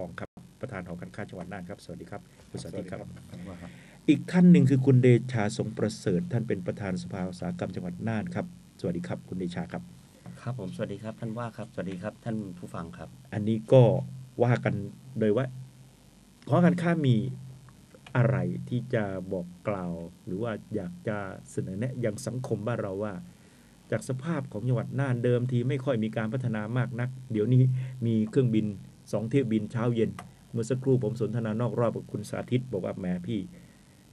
องครับประธานหอการค้าจังหวัดน่านครับ สวัสดีครับคุณสาธิตครับท่านว่าครับ อีกท่านหนึ่งคือคุณเดชาสงประเสริฐ ท่านเป็นประธานสภาอุตสาหกรรมจังหวัดน่านครับ สวัสดีครับ คุณเดชาครับ ครับผมสวัสดีครับท่านว่าครับ สวัสดีครับท่านผู้ฟังครับ อันนี้ก็ว่ากันโดยว่าหอการค้ามีอะไรที่จะบอกกล่าว หรือว่าอยากจะเสนอแนะยังสังคมบ้านเราว่า จากสภาพของจังหวัดน่านเดิมทีไม่ค่อยมีการพัฒนามากนัก เดี๋ยวนี้มีเครื่องบิน สองเที่ยวบินเช้าเย็น เมื่อสักครู่ผมสนทนานอกรอบกับคุณสาธิตบอกว่าแหมพี่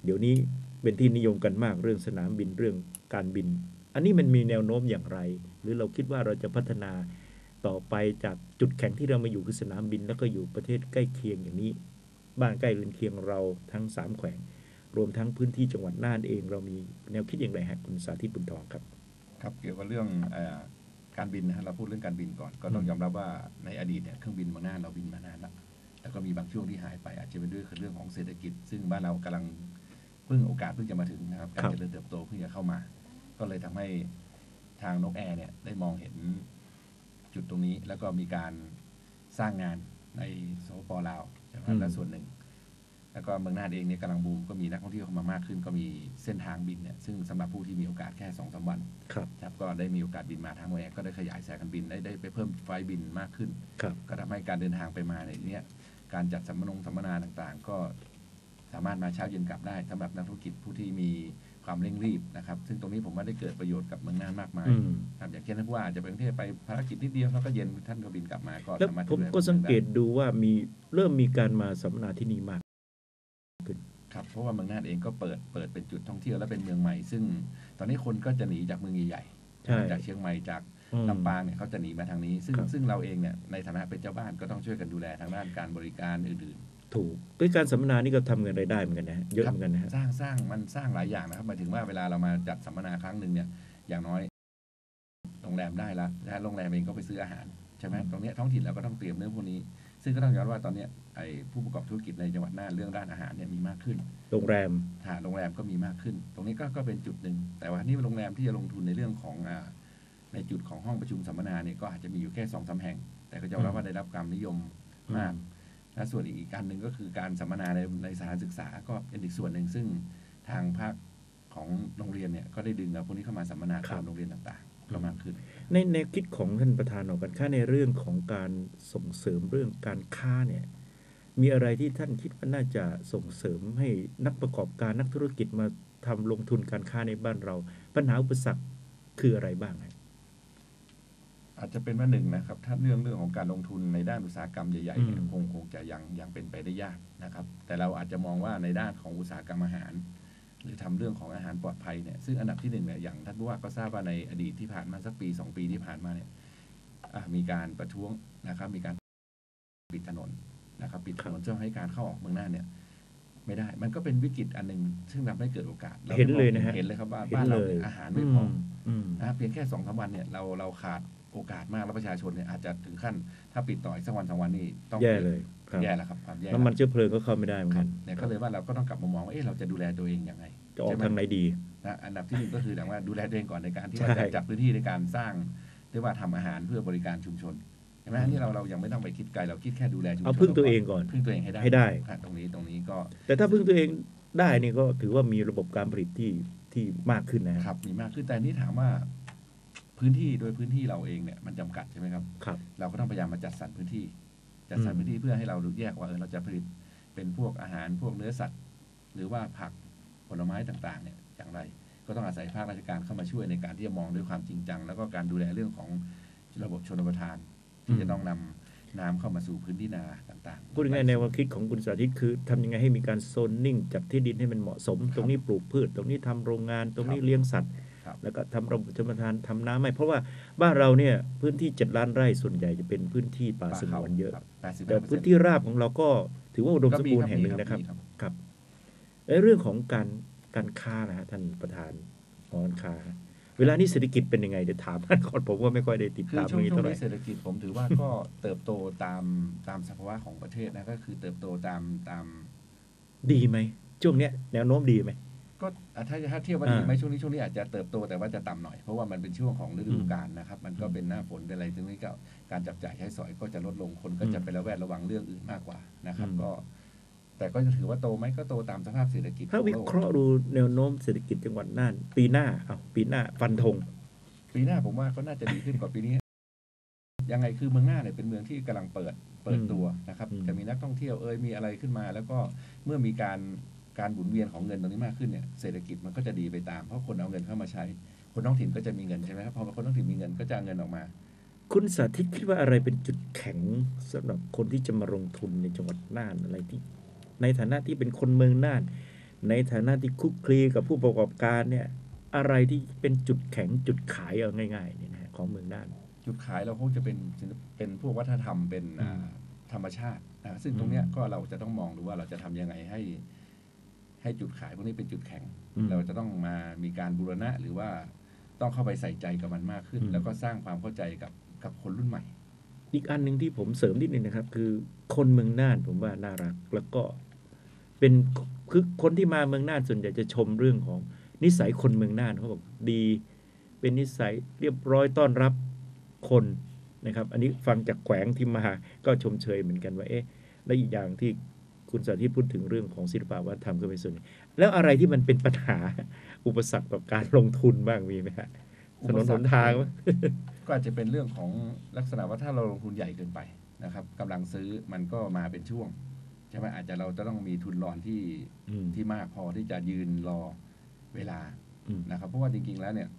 เดี๋ยวนี้เป็นที่นิยมกันมากเรื่องสนามบินเรื่องการบิน อันนี้มันมีแนวโน้มอย่างไร หรือเราคิดว่าเราจะพัฒนาต่อไปจากจุดแข็งที่เรามาอยู่คือสนามบิน แล้วก็อยู่ประเทศใกล้เคียงอย่างนี้ บ้านใกล้เรือนเคียงเราทั้งสามแขวง รวมทั้งพื้นที่จังหวัดน่านเอง เรามีแนวคิดอย่างไรฮะคุณสาธิตบุญทองครับ ครับเกี่ยวกับเรื่องอ การบินนะฮะเราพูดเรื่องการบินก่อน ก็ต้องอืมยอมรับว่าในอดีตเนี่ยเครื่องบินเมืองน่านเราบินมานานแล้วแล้วก็มีบางช่วงที่หายไปอาจจะเป็นด้วยเรื่องของเศรษฐกิจ ซึ่งบ้านเรากำลังเพิ่งโอกาสเพิ่งจะมาถึงนะครับการเจริญเติบโตเพิ่งจะเข้ามา ก็เลยทำให้ทางนกแอร์เนี่ยได้มองเห็นจุดตรงนี้ แล้วก็มีการสร้างงานในสปปลาวใช่ไหมและส่วนหนึ่ง แล้วก็เมืองน่านเองเนี่ยกำลังบูมก็มีนักท่องเที่ยวเข้ามามากขึ้น ก็มีเส้นทางบินเนี่ยซึ่งสำหรับผู้ที่มีโอกาสแค่สองสามวันครับครับก็ได้มีโอกาสบินมาทางแอร์ก็ได้ขยายสายการบินได้ได้ไปเพิ่มไฟล์บินมากขึ้นครับก็ทำให้การเดินทางไปมาในเนี้ยการจัดสัมมนงสัมมนาต่างๆ ก็สามารถมาเช้าเย็นกลับได้สำหรับนักธุรกิจผู้ที่มีความเร่งรีบนะครับ ซึ่งตรงนี้ผมว่าได้เกิดประโยชน์กับเมืองน่านมากมายอืมครับอย่างเช่นท่านผู้ว่าอาจจะไปกรุงเทพไปภารกิจนิดเดียวแล้วก็เย็นท่านก็บินกลับมาก็แล้วสามารถผมดูแลก็สังเกตได้ดูว่ามีเริ่มมีการมาสัมมนาที่นี่มาก ครับเพราะว่าเมืองน่านเองก็เปิดเปิดเป็นจุดท่องเที่ยวและเป็นเมืองใหม่ ซึ่งตอนนี้คนก็จะหนีจากเมืองใหญ่ใช่ๆจากเชียงใหม่จากอืมลำปางเนี่ยเขาจะหนีมาทางนี้ ซึ่งครับซึ่งเราเองเนี่ยในฐานะเป็นเจ้าบ้านก็ต้องช่วยกันดูแลทางด้านการบริการอื่นถูกด้วยการสัมมนานี่ก็ทำเงินรายได้เหมือนกันนะฮะเยอะครัเหมือนกันนะฮะๆสร้างสร้างมันสร้างหลายอย่างนะครับหมายถึงว่าเวลาเรามาจัดสัมมนาครั้งหนึ่งเนี่ยอย่างน้อยโรงแรมได้ละและโรงแรมเองก็ไปซื้ออาหารใช่ไหมตรงเนี้ยท้องถิ่นเราก็ต้องเตรียมเรื่องพวกนี้ ซึ่งก็ต้องยอมรับว่าตอนเนี้ยไอ้ผู้ประกอบธุรกิจในจังหวัดน่านเรื่องด้านอาหารเนี่ยมีมากขึ้น โรงแรมหาโรงแรมก็มีมากขึ้น ตรงนี้ก็ก็เป็นจุดหนึ่ง แต่ว่านี่โรงแรมที่จะลงทุนในเรื่องของอ่าในจุดของห้องประชุมสัมมนาเนี่ยก็อาจจะมีอยู่แค่สองสาแห่ง แต่ก็จะรับว่าได้รับความนิยมมาก และส่วนอีกการหนึ่งก็คือการสัมมนาในในสถานศึกษาก็เป็นอีกส่วนหนึ่งซึ่งทางภาคของโรงเรียนเนี่ยก็ได้ดึงเอาพวกนี้เข้ามาสัมมนาครัตาบมโรงเรียนต่างๆก็มากขึ้น ในแนวคิดของท่านประธานหอการค้าในเรื่องของการส่งเสริมเรื่องการค้าเนี่ยมีอะไรที่ท่านคิดว่าน่าจะส่งเสริมให้นักประกอบการนักธุรกิจมาทำลงทุนการค้าในบ้านเรา ปัญหาอุปสรรคคืออะไรบ้างฮะอาจจะเป็นว่าหนึ่งนะครับ ถ้าเรื่องเรื่องของการลงทุนในด้านอุตสาหกรรมใหญ่ๆเนี่ยอืมคงคงจะยังยังเป็นไปได้ยากนะครับ แต่เราอาจจะมองว่าในด้านของอุตสาหกรรมอาหาร หรือทำเรื่องของอาหารปลอดภัยเนี่ยซึ่งอันดับที่หนึ่งเนี่ยอย่างท่านผู้ว่าก็ทราบว่าในอดีตที่ผ่านมาสักปีสองปีที่ผ่านมาเนี่ยอะมีการประท้วงนะครับ มีการปิดถนนนะครับ ปิดถนนเพื่อให้การเข้าออกเมืองน่านเนี่ยไม่ได้ มันก็เป็นวิกฤตอันหนึ่งซึ่งทำให้เกิดโอกาสราเห็นเลยนะฮะเห็นเลยครับว่าเห็นบ้านเราเลยเนี่ยอาหารไม่พอออืมนะครับเพียงแค่สองสามวันเนี่ยเราเราขาดโอกาสมากแล้วประชาชนเนี่ยอาจจะถึงขั้น ถ้าปิดต่ออีกสักวันสองวันนี่ต้องแย่เลยครับแย่แล้วครับความแย่น้ำมันเชื้อเพลิงก็เข้าไม่ได้เหมือนครักับนเนี่ยก็เลยว่าเราก็ต้องกลับมามองว่าเอ๊ะเราจะดูแลตัวเองยังไง จะออกใช่ไหมทางไหนดีนะอันดับที่หนึ่งก็คือแต่ว่าดูแลตัวเองก่อนในการที่ใช่ว่าจะจัดพื้นที่ในการสร้างเรียกว่าทำอาหารเพื่อบริการชุมชนใช่ไหมอืมนี่เราเรายังไม่ต้องไปคิดไกลเราคิดแค่ดูแลชุมชนเอาพึ่งตัวเองก่อนพึ่งตัวเองให้ได้ให้ได้ครับตรงนี้ตรงนี้ก็ แต่ถ้าพึ่งตัวเองได้นี่ก็ถือว่ามีระบบการผลิตที่ที่มากขึ้นนะฮะครับ มีมากขึ้นแต่นี่ถามว่าพื้นที่โดยพื้นที่เราเองเนี่ยมันจำกัดใช่ไหมครับครับ เราก็ต้องพยายามมาจัดสรรพื้นที่ จัดสรรอืมพื้นที่เพื่อให้เรารู้แยกว่าเออเราจะผลิตเป็นพวกอาหารพวกเนื้อสัตว์ หรือว่าผักผ ลไม้ต่างๆเนี่ยอย่างไร ก็ต้องอาศัยภาคราชการเข้ามาช่วยในการที่จะมองด้วยความจริงจัง แล้วก็การดูแลเรื่องของระบบชนประทาน ที่จะต้องนำน้ำเข้ามาสู่พื้นที่นาต่างๆพูดง่ายๆในความคิดของคุณสาธิตคือทำยังไงให้มีการโซนนิ่งจัดที่ดินให้มันเหมาะสม ตรงนี้ปลูกพืช ตรงนี้ทำโรงงาน ตรงนี้เลี้ยงสัตว์ครับแล้วก็ทำระบบชลประทานทำน้ำให้เพราะว่าบ้านเราเนี่ยพื้นที่เจ็ดล้านไร่ส่วนใหญ่จะเป็นพื้นที่ป่าสงวนเยอะแปดสิบแต่พื้นที่ราบของเราก็ถือว่าอุดมสมบูรณ์แห่งหนึ่งนะครับครับ ในเรื่องของการการค้านะฮะท่านประธานหอการค้า เวลานี้เศรษฐกิจเป็นยังไงเดี๋ยวถามท่านก่อนผมว่าไม่ค่อยได้ติดคือตามช่วงนี้ช่วเท่างไหร่ นี้เศรษฐกิจผมถือว่าก็ เติบโตตามตามสภาวะของประเทศนะก็คือเติบโตตามตาม ดีไหมช่วงเนี้ยแนวโน้มดีไหม ก็อะถ้าถ้าเทียบว่าดีอ่าไหมช่วงนี้ช่วงนี้อาจจะเติบโตแต่ว่าจะต่ำหน่อย เพราะว่ามันเป็นช่วงของฤดูกาลนะครับ มันก็เป็นหน้าฝนเป็นอะไรตรงนี้ก็การจับจ่ายใช้สอยก็จะลดลงคนก็จะอืมไประแวดระวังเรื่องอื่นมากกว่านะครับ อืม ก็ แต่ก็จะถือว่าโตไหมก็โตตามสภาพเศรษฐกิจถ้าของวิโลกเคราะห์ดูแนวโน้มเศรษฐกิจจังหวัดน่าน ปีหน้าเอาปีหน้าฟันธงปีหน้าผมว่าก็น่าจะดีขึ้นกว่าปีนี้ ยังไงคือเมืองหน้าเนี่ยเป็นเมืองที่กำลังเปิดเปิดตัวนะครับอืมจะมีนักท่องเที่ยวเอ่ยมีอะไรขึ้นมา แล้วก็เมื่อมีการการหมุนเวียนของเงินตรงนี้มากขึ้นเนี่ยเศรษฐกิจมันก็จะดีไปตามเพราะคนเอาเงินเข้ามาใช้ คนท้องถิ่นก็จะมีเงินใช่ไหมครับพอคนท้องถิ่นมีเงินก็จะเอาเงินออกมา คุณสาธิตคิดว่าอะไรเป็นจุดแข็งสำหรับคนที่จะมาลงทุนในจังหวัดน่านอะไรที่ ในฐานะที่เป็นคนเมืองน่าน ในฐานะที่คุกคลีกับผู้ประกอบการเนี่ยอะไรที่เป็นจุดแข็งจุดขายเอาง่ายๆเนี่ยนะฮะของเมืองน่าน จุดขายเราคงจะเป็นศิลปเป็นพวกวัฒนธรรมเป็นอ่าอืมธรรมชาตินะซึ่งตรงเนี้ยอืมก็เราจะต้องมองดูว่าเราจะทำยังไงให้ ให้จุดขายพวกนี้เป็นจุดแข็งอืมเราจะต้องมามีการบูรณะหรือว่าต้องเข้าไปใส่ใจกับมันมากขึ้นอืมแล้วก็สร้างความเข้าใจกับกับคนรุ่นใหม่ อีกอันหนึ่งที่ผมเสริมนิดนึงนะครับ คือคนเมืองน่านผมว่าน่ารัก แล้วก็เป็นคือคนที่มาเมืองน่านส่วนใหญ่จะชมเรื่องของนิสัยคนเมืองน่านเขาบอกดี เป็นนิสัยเรียบร้อยต้อนรับคนนะครับ อันนี้ฟังจากแขวงที่มาก็ชมเชยเหมือนกันว่าเอ๊ะและอีกอย่างที่คุณสาธิตพูดถึงเรื่องของศิลปวัฒนธรรมก็เป็นส่วนแล้วอะไรที่มันเป็นปัญหาอุปสรรคต่อการลงทุนบ้างมีไหมฮะถนนหนทางไหม ก็อาจจะเป็นเรื่องของลักษณะว่าถ้าเราลงทุนใหญ่เกินไปนะครับกำลังซื้อมันก็มาเป็นช่วงใช่ไหมอาจจะเราจะต้องมีทุนรอนที่อืมที่มากพอที่จะยืนรอเวลาอืมนะครับ เพราะว่าจริง ๆ แล้วเนี่ย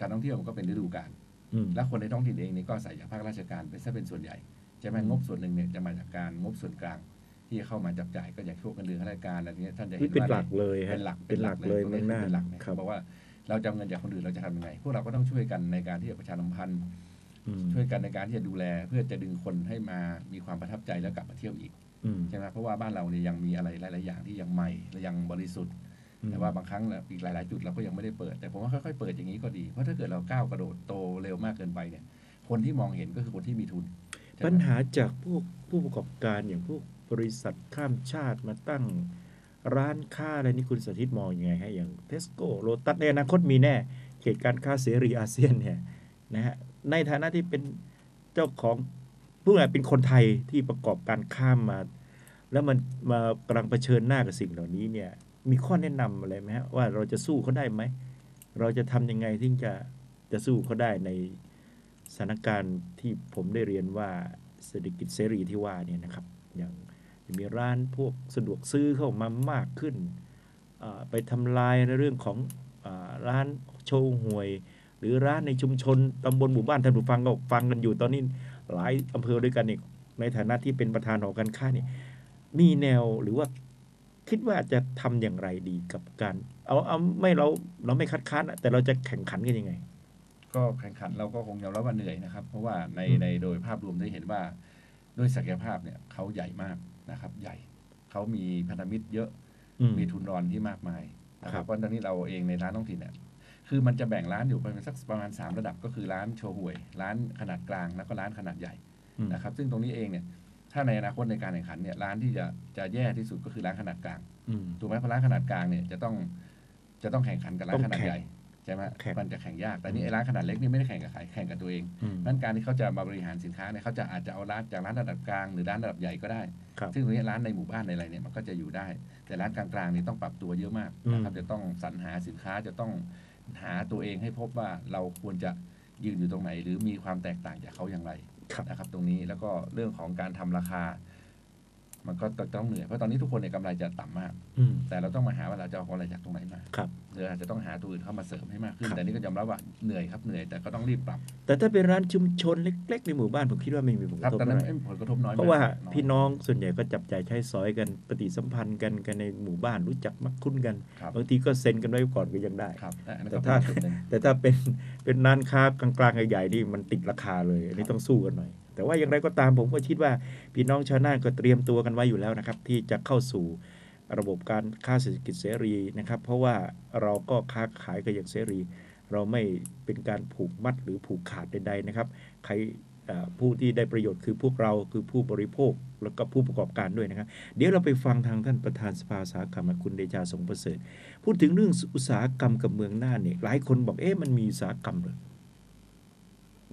การท่องเที่ยวมันก็เป็นฤดูกาลอืมและคนในท้องถิ่นเองนี่ก็ใส่จากภาคราชการเป็นซะเป็นส่วนใหญ่ใช่ไหมอืมงบส่วนหนึ่งเนี่ยจะมาจากการงบส่วนกลางที่เข้ามาจับจ่ายก็อย่างพวกเงินเดือนข้าราชการอะไรเงี้ยท่านจะเห็นี่นเป็นว่าหลักเลยฮะเป็นหลักเป็นหลักเลยตรงเมืองน่านเป็นหลักเนี่ยครับบอกว่า เราจะเอาเงินจากคนอื่นเราจะทำยังไง พวกเราก็ต้องช่วยกันในการที่จะประชาสัมพันธ์อืมช่วยกันในการที่จะดูแล เพื่อจะดึงคนให้มามีความประทับใจแล้วกลับมาเที่ยวอีกอืมใช่ไหมเพราะว่าบ้านเราเนี่ยยังมีอะไรหลาย ๆ อย่างที่ยังใหม่และยังบริสุทธิ์ แต่ว่าบางครั้งเนี่ยอีกหลาย ๆ จุดเราก็ยังไม่ได้เปิด แต่ผมว่าค่อย ๆ เปิดอย่างนี้ก็ดี เพราะถ้าเกิดเราก้าวกระโดดโตเร็วมากเกินไปเนี่ย คนที่มองเห็นก็คือคนที่มีทุนใช่ไมปัญหาจากพวกผู้ประกอบการอย่างพวกบริษัทข้ามชาติมาตั้ง ร้านค้าอะไรนี่คุณสาธิตมองยังไงฮะอย่างเทสโก้โลตัสในอนาคตมีแน่ เขตการค้าเสรีอาเซียนเนี่ยนะฮะในฐานะที่เป็นเจ้าของผู้งานเป็นคนไทยที่ประกอบการข้ามมา แล้วมันมากำลังเผชิญหน้ากับสิ่งเหล่านี้เนี่ยมีข้อแนะนำอะไรไหมฮะว่าเราจะสู้เขาได้ไหม เราจะทำยังไงที่จะจะสู้เขาได้ในสถานการณ์ที่ผมได้เรียนว่าเศรษฐกิจเสรีที่ว่าเนี่ยนะครับอย่าง มีร้านพวกสะดวกซื้อเข้ามามากขึ้นอ่าไปทำลายในเรื่องของอาร้านโชว์หวย หรือร้านในชุมชนตำบลหมู่บ้านท่านผู้ฟังก็ฟังกันอยู่ตอนนี้หลายอำเภอด้วยกันนี่ในฐานะที่เป็นประธานหอการค้านี่มีแนวหรือว่าคิดว่าจะทำอย่างไรดีกับการ เอาเอาไม่เราเราไม่คัดค้านอะแต่เราจะแข่งขันกันยังไง ก็แข่งขันเราก็คงยอมรับว่าเหนื่อยนะครับ เพราะว่าในอืมในโดยภาพรวมได้เห็นว่าด้วยศักยภาพเนี่ยเขาใหญ่มาก นะครับ ใหญ่เขามีพันธมิตรเยอะอืมมีทุนรอนที่มากมายนะคครัรับบเพราะตอนนี้เราเองในร้านท้องถิ่นเนี่ยคือมันจะแบ่งร้านอยู่ประมาณสักประมาณ 3 ระดับก็คือร้านโชห่วย ร้านขนาดกลางแล้วก็ร้านขนาดใหญ่อืมนะครับ ซึ่งตรงนี้เองเนี่ยถ้าในอนาคตในการแข่งขันเนี่ยร้านที่จะจะแย่ที่สุดก็คือร้านขนาดกลางอืมถูกไหมเพราะร้านขนาดกลางเนี่ยจะต้องจะต้องแข่งขันกับร้านขนาดต้องแข่งใหญ่ใช่ไหมแข่งมันจะแข่งยาก แต่นี่ไอ้ร้านขนาดเล็กนี่ไม่ได้แข่งกับใครแข่งกับตัวเองอืมนั้นการที่เขาจะมาบริหารสินค้าเนี่ยเขาจะอาจจะเอาร้านจากร้านระดับกลางหรือร้านระดับใหญ่ก็ได้ครับซึ่งตรงนี้ร้านในหมู่บ้านในอะไรเนี่ยมันก็จะอยู่ได้ แต่ร้านกลางๆนี่ต้องปรับตัวเยอะมากนะครับอืมจะต้องสรรหาสินค้าจะต้องหาตัวเองให้พบว่าเราควรจะยืนอยู่ตรงไหน หรือมีความแตกต่างจากเขาอย่างไรครับนะครับ ตรงนี้แล้วก็เรื่องของการทำราคา มันก็ต้องเหนื่อยเพราะตอนนี้ทุกคนในยกำไรจะต่ำมากอืมแต่เราต้องมาหาว่าเราจะเอากำไรจากตรงไหนมาครับหรืออาจจะต้องหาตัวอื่นเข้ามาเสริมให้มากขึ้นครับแต่นี่ก็ยอมรับว่าเหนื่อยครับเหนื่อยแต่ก็ต้องรีบปรับ แต่ถ้าเป็นร้านชุมชนเล็ก ๆ ในหมู่บ้านผมคิดว่าไม่มีผลกครับระทบแต่เท่านั้นไหร่ไม่ผลกระทบน้อยมกเพราะว่าอยพี่น้องส่วนใหญ่ก็จับจ่ายใช้สอยกันปฏิสัมพันธ์กันกันในหมู่บ้านรู้จักมักคุ้นกันครับบางทีก็เซ็นกันไว้ก่อนก็ยังได้ครับอันนั้นแต่ก็ถ้าเป็นจุดหนึ่งแต่ถ้าเป็นเป็นร้านค้ากลางๆใหญ่ๆนี่มันติดราคาเลยอันนี้ต้องสู้กันหน่อย แต่ว่าอย่างไรก็ตามผมก็คิดว่าพี่น้องชาวนาก็เตรียมตัวกันไว้อยู่แล้วนะครับ ที่จะเข้าสู่ระบบการค้าเศรษฐกิจเสรีนะครับ เพราะว่าเราก็ค้าขายกันอย่างเสรี เราไม่เป็นการผูกมัดหรือผูกขาดใดๆนะครับ ใครผู้ที่ได้ประโยชน์คือพวกเราคือผู้บริโภคแล้วก็ผู้ประกอบการด้วยนะครับ เดี๋ยวเราไปฟังทางท่านประธานสภาอุตสาหกรรมคุณเดชาสงประเสริฐ พูดถึงเรื่องอุตสาหกรรมกับเมืองหน่าเนี่ยหลายคนบอกเอ๊ะมันมีอุตสาหกรรมเหรอ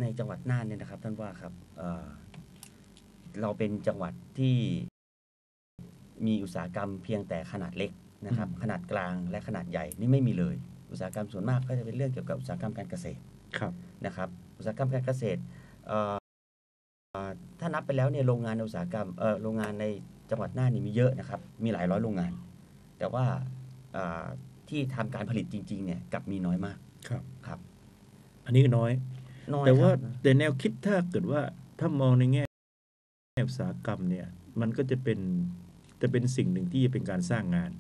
ในจังหวัดน่านเนี่ยนะครับท่านว่าครับเอ่อเราเป็นจังหวัดที่มีอุตสาหกรรมเพียงแต่ขนาดเล็กนะครับ ขนาดกลางและขนาดใหญ่นี่ไม่มีเลย อุตสาหกรรมส่วนมากก็จะเป็นเรื่องเกี่ยวกับอุตสาหกรรมการเกษตรครับนะครับ อุตสาหกรรมการเกษตรเอ่อเอ่อถ้านับไปแล้วเนี่ยโรงงานในอุตสาหกรรมเอ่อโรงงานในจังหวัดน่านนี่มีเยอะนะครับ มีหลายร้อยโรงงาน แต่ว่าเอ่อที่ทำการผลิตจริงๆเนี่ยกลับมีน้อยมากครับครับ อันนี้ก็น้อย น้อยแต่ว่าแต่แนวคิดถ้าเกิดว่าถ้ามองในแง่อุตสาหกรรมเนี่ยมันก็จะเป็นจะเป็นสิ่งหนึ่งที่จะเป็นการสร้างงาน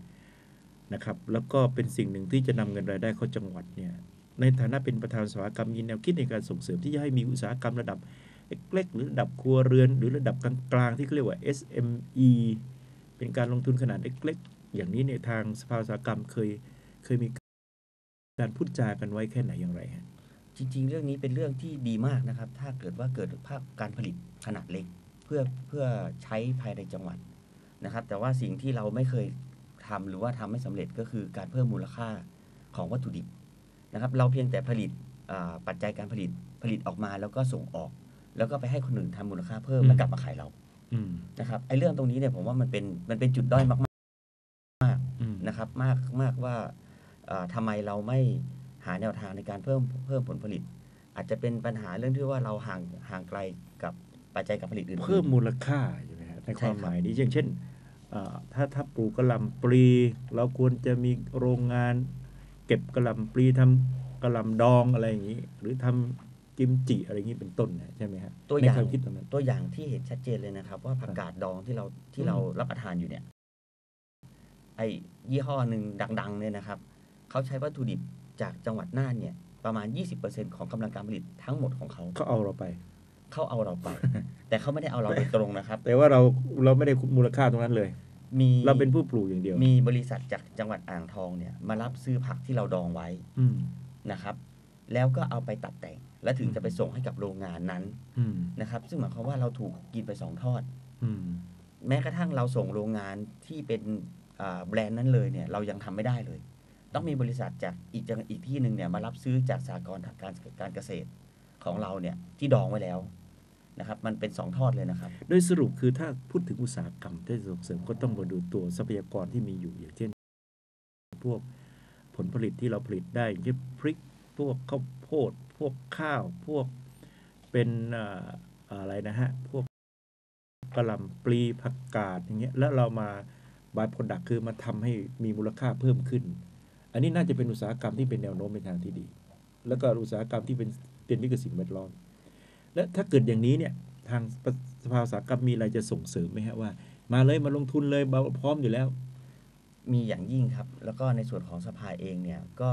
นะครับ แล้วก็เป็นสิ่งหนึ่งที่จะนำเงินรายได้เข้าจังหวัดเนี่ยในฐานะเป็นประธานอุตสาหกรรมมีแนวคิดในการส่งเสริมที่จะให้มีอุตสาหกรรมระดับเล็กๆหรือระดับครัวเรือน หรือระดับกลางๆที่เขาเรียกว่า SME เป็นการลงทุนขนาดเล็กๆ อย่างนี้ในทางสภาอุตสาหกรรมเคยเคยมีการพูดจากันไว้แค่ไหนอย่างไรฮะ จริง ๆ เรื่องนี้เป็นเรื่องที่ดีมากนะครับ ถ้าเกิดว่าเกิดภาคการผลิตขนาดเล็ก เพื่อเพื่อใช้ภายในจังหวัดนะครับ แต่ว่าสิ่งที่เราไม่เคยทำหรือว่าทำไม่สำเร็จก็คือการเพิ่มมูลค่าของวัตถุดิบนะครับ เราเพียงแต่ผลิตอ่าปัจจัยการผลิตผลิตออกมาแล้วก็ส่งออก แล้วก็ไปให้คนอื่นทำมูลค่าเพิ่มอืมแล้วกลับมาขายเราอืมนะครับไอ้เรื่องตรงนี้เนี่ยผมว่ามันเป็นมันเป็นจุดด้อยมากอืมๆนะครับ มากมากว่าอ่าทำไมเราไม่ หาแนวทางในการเพิ่มเพิ่มผลผลิต อาจจะเป็นปัญหาเรื่องที่ว่าเราห่างห่างไกลกับปัจจัยการผลิตอื่นๆเพิ่มมูลค่าใช่ไหมฮะในความใช่ครับหมายนี้อย่างเช่นเอ่อถ้าถ้าปลูกกระหล่ำปลี เราควรจะมีโรงงาน เก็บกระหล่ำปลีทำกระหล่ำดองอะไรอย่างนี้ หรือทำกิมจิอะไรอย่างนี้เป็นต้นเนี่ยใช่ไหมฮะตัวในอย่างความคิดตรงนั้นตัวอย่างที่เห็นชัดเจนเลยนะครับ ว่าผักกาดดองที่เราที่เรารับประทานอยู่เนี่ยไอ้ยี่ห้อหนึ่งดัง ๆ เนี่ยนะครับ เขาใช้วัตถุดิบ จากจังหวัดน่านเนี่ยประมาณ 20%ของกำลังการผลิตทั้งหมดของเขาเขาเอาเราไป เขาเอาเราไป แต่เขาไม่ได้เอาเราโดยตรงนะครับ แต่ว่าเราเราไม่ได้มูลค่าตรงนั้นเลย มีเราเป็นผู้ปลูกอย่างเดียว มีบริษัทจากจังหวัดอ่างทองเนี่ยมารับซื้อผักที่เราดองไว้อืมนะครับ แล้วก็เอาไปตัดแต่ง และถึงจะไปส่งให้กับโรงงานนั้นอืมนะครับ ซึ่งหมายความว่าเราถูกกินไปสองทอดอืมแม้กระทั่งเราส่งโรงงานที่เป็นอ่าแบรนด์นั้นเลยเนี่ย เรายังทำไม่ได้เลย ต้องมีบริษัทจากอีกจังอีกที่หนึ่งเนี่ยมารับซื้อจากสากลการการเกษตรของเราเนี่ยที่ดองไว้แล้วนะครับ มันเป็นสองทอดเลยนะครับ โดยสรุปคือถ้าพูดถึงอุตสาหกรรมที่ส่งเสริมก็ต้องมาดูตัวทรัพยากรที่มีอยู่อย่างเช่น พวกผลผลิตที่เราผลิตได้อย่างเช่นพริกพวกข้าวโพด พวกข้าว พวกเป็นอะไรนะฮะ พวกกระหล่ำปลีผักกาดอย่างเงี้ยแล้วเรามาบายผลดักคือมาทำให้มีมูลค่าเพิ่มขึ้น อันนี้น่าจะเป็นอุตสาหกรรมที่เป็นแนวโน้มในทางที่ดี แล้วก็อุตสาหกรรมที่เป็นเป็นมิตรกับสิ่งแวดล้อม และถ้าเกิดอย่างนี้เนี่ยทางสภาอุตสาหกรรมมีอะไรจะส่งเสริมไหมฮะว่า มาเลยมาลงทุนเลยเราพร้อมอยู่แล้ว มีอย่างยิ่งครับ แล้วก็ในส่วนของสภาเองเนี่ยก็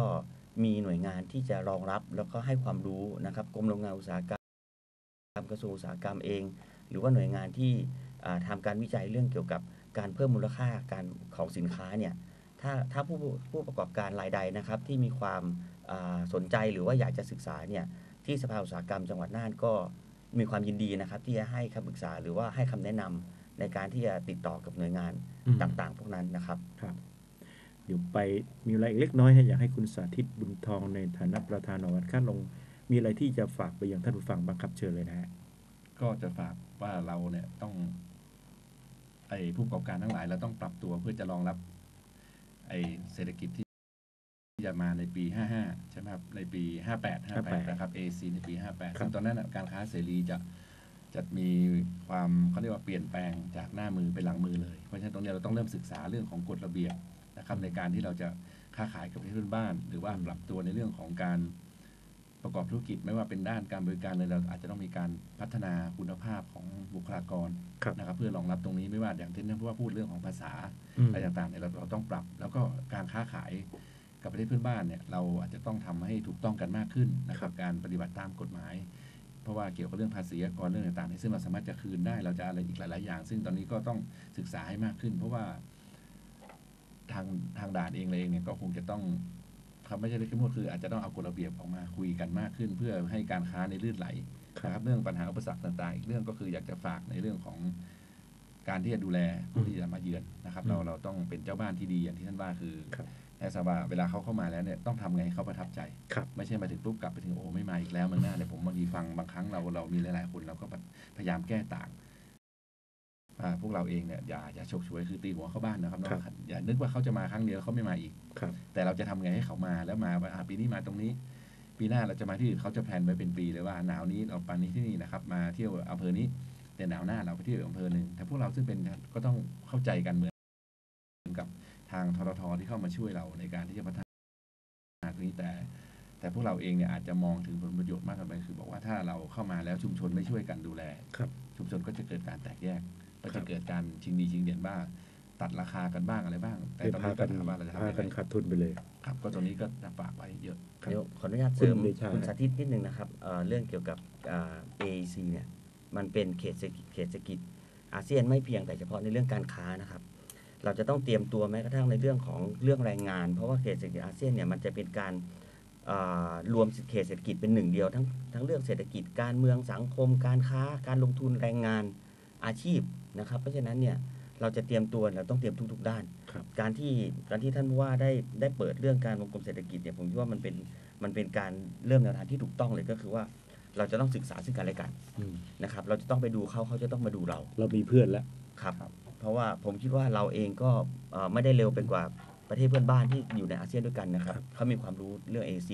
มีหน่วยงานที่จะรองรับแล้วก็ให้ความรู้นะครับกรมโรงงานอุตสาหกรรมกระทรวงอุตสาหกรรมเอง หรือว่าหน่วยงานที่ทำาการวิจัยเรื่องเกี่ยวกับการเพิ่มมูลค่าการของสินค้าเนี่ย ถ้าถ้าผู้ผู้ประกอบการรายใดนะครับ ที่มีความอ่าสนใจหรือว่าอยากจะศึกษาเนี่ยที่สภาอุตสาหกรรมจังหวัดน่านก็มีความยินดีนะครับ ที่จะให้คำปรึกษาหรือว่าให้คำแนะนำในการที่จะติดต่อกับหน่วยงานอืมต่างๆ พวกนั้นนะครับครับเดี๋ยวไปมีอะไรอีกเล็กน้อยให้อยากให้คุณสาธิตบุญทองในฐานะประธานหอการค้าลง มีอะไรที่จะฝากไปยังท่านผู้ฟังบ้างครับเชิญเลยนะฮะก็จะฝากว่าเราเนี่ยต้องไอ้ผู้ประกอบการทั้งหลายเราต้องปรับตัวเพื่อจะรองรับไอ้ เศรษฐกิจที่ที่จะมาในปี 55 ใช่ไหมครับ ในปี 58 58 นะครับ AC ในปี 58 ซึ่งตอนนั้นน่ะการค้าเสรีจะจะมีความเขาเรียกว่าเปลี่ยนแปลงจากหน้ามือเป็นหลังมือเลย เพราะฉะนั้นตรงเนี้ยเราต้องเริ่มศึกษาเรื่องของกฎระเบียบนะครับในการที่เราจะค้าขายกับประเทศเพื่อนบ้าน หรือว่าปรับตัวในเรื่องของการ ประกอบธุรกิจไม่ว่าเป็นด้านการบริการเลยเราอาจจะต้องมีการพัฒนาคุณภาพของบุคลากรครับนะครับเพื่อรองรับตรงนี้ไม่ว่าอย่างที่ท่านผู้ว่าพูดเรื่องของภาษาอืมอะไรต่างๆเนี่ยเราเราต้องปรับ แล้วก็การค้าขายกับประเทศเพื่อนบ้านเนี่ยเราอาจจะต้องทำให้ถูกต้องกันมากขึ้นนะครับการปฏิบัติตามกฎหมาย เพราะว่าเกี่ยวกับเรื่องภาษีอากรเรื่องต่างๆเนี่ยซึ่งเราสามารถจะคืนได้เราจะอะไรอีกหลาย ๆ อย่าง ซึ่งตอนนี้ก็ต้องศึกษาให้มากขึ้น เพราะว่าทางทางด่านเองเลยเองเนี่ยก็คงจะต้อง คำไม่ใช่เรื่องเข้มงวดคืออาจจะต้องเอากฎระเบียบออกมาคุยกันมากขึ้น เพื่อให้การค้าในลื่นไหลครับนะครับเรื่องปัญหาอุปสรรคต่างๆอีกเรื่องก็คืออยากจะฝากในเรื่องของการที่จะดูแลผู้ที่จะมาเยือนนะครับ เราเราต้องเป็นเจ้าบ้านที่ดีอย่างที่ท่านว่าคือครับให้ทราบว่าเวลาเขาเข้ามาแล้วเนี่ยต้องทำไงให้เขาประทับใจครับไม่ใช่มาถึงปุ๊บกลับไปถึงโอ้ไม่มาอีกแล้วมันน่าเลยผมบางทีฟังบางครั้งเราเรามีหลายๆคนเราก็พยายามแก้ต่างอ่า พวกเราเองเนี่ยอย่าอย่าฉกฉวยคือตีหัวเข้าบ้านนะครับเนาะครับอย่านึกว่าเขาจะมาครั้งเดียวแล้วเขาไม่มาอีกครับแต่เราจะทำไงให้เขามาแล้วมาว่าอ่าปีนี้มาตรงนี้ ปีหน้าเราจะมาที่อื่นเขาจะแพลนไว้เป็นปีเลยว่าหนาวนี้เราไปนี้ที่นี่นะครับ มาเที่ยวอำเภอนี้ แต่หนาวหน้าเราไปเที่ยวอีกอำเภอหนึ่งแต่พวกเราซึ่งเป็นก็ต้องเข้าใจกันเหมือนกับทางทรทที่เข้ามาช่วยเราในการที่จะพัฒนาตรงนี้แต่แต่พวกเราเองเนี่ยอาจจะมองถึงผลประโยชน์มากเกินไปคือ บอกว่าถ้าเราเข้ามาแล้วชุมชนไม่ช่วยกันดูแลครับชุมชนก็จะเกิดการแตกแยก ก็ครัจะบเกิดการชิงดีชิงเด่นบ้างตัดราคากันบ้างอะไรบ้าง แต่ได้ตอนพานี้กัก็นถามว่าเราจะทำพายังกันไงขาดทุนไปเลย ครับ ก็ตรงนี้ก็จะฝากไว้เยอะครับเดี๋ยวขออนุญาตเสริมคุณเดชาคุณสาธิตนิดนึงนะครับเอ่อเรื่องเกี่ยวกับอ่า AEC เนี่ยมันเป็นเขตเศรษฐกิจเขตเศรษฐกิจอาเซียนไม่เพียงแต่เฉพาะในเรื่องการค้านะครับ เราจะต้องเตรียมตัวแม้กระทั่งในเรื่องของเรื่องแรงงาน เพราะว่าเขตเศรษฐกิจอาเซียนเนี่ยมันจะเป็นการอ่ารวมเขตเศรษฐกิจเป็นหนึ่งเดียวทั้งทั้งเรื่องเศรษฐกิจการเมืองสังคม การค้าการลงทุนแรงงานอาชีพ นะครับ เพราะฉะนั้นเนี่ยเราจะเตรียมตัวเราต้องเตรียมทุก ๆ ด้านครับการที่การที่ท่านผู้ว่าได้ได้เปิดเรื่องการวงกลมเศรษฐกิจเนี่ยผมคิดว่ามันเป็นมันเป็นการเริ่มแนวทางที่ถูกต้องเลยก็คือว่า เราจะต้องศึกษาซึ่งกันและกันอืมนะครับ เราจะต้องไปดูเขาเขาจะต้องมาดูเรา เรามีเพื่อนแล้วครับครับเพราะว่าผมคิดว่าเราเองก็เอ่อไม่ได้เร็วไปกว่าประเทศเพื่อนบ้านที่อยู่ในอาเซียนด้วยกันนะครับเขามีความรู้เรื่อง AC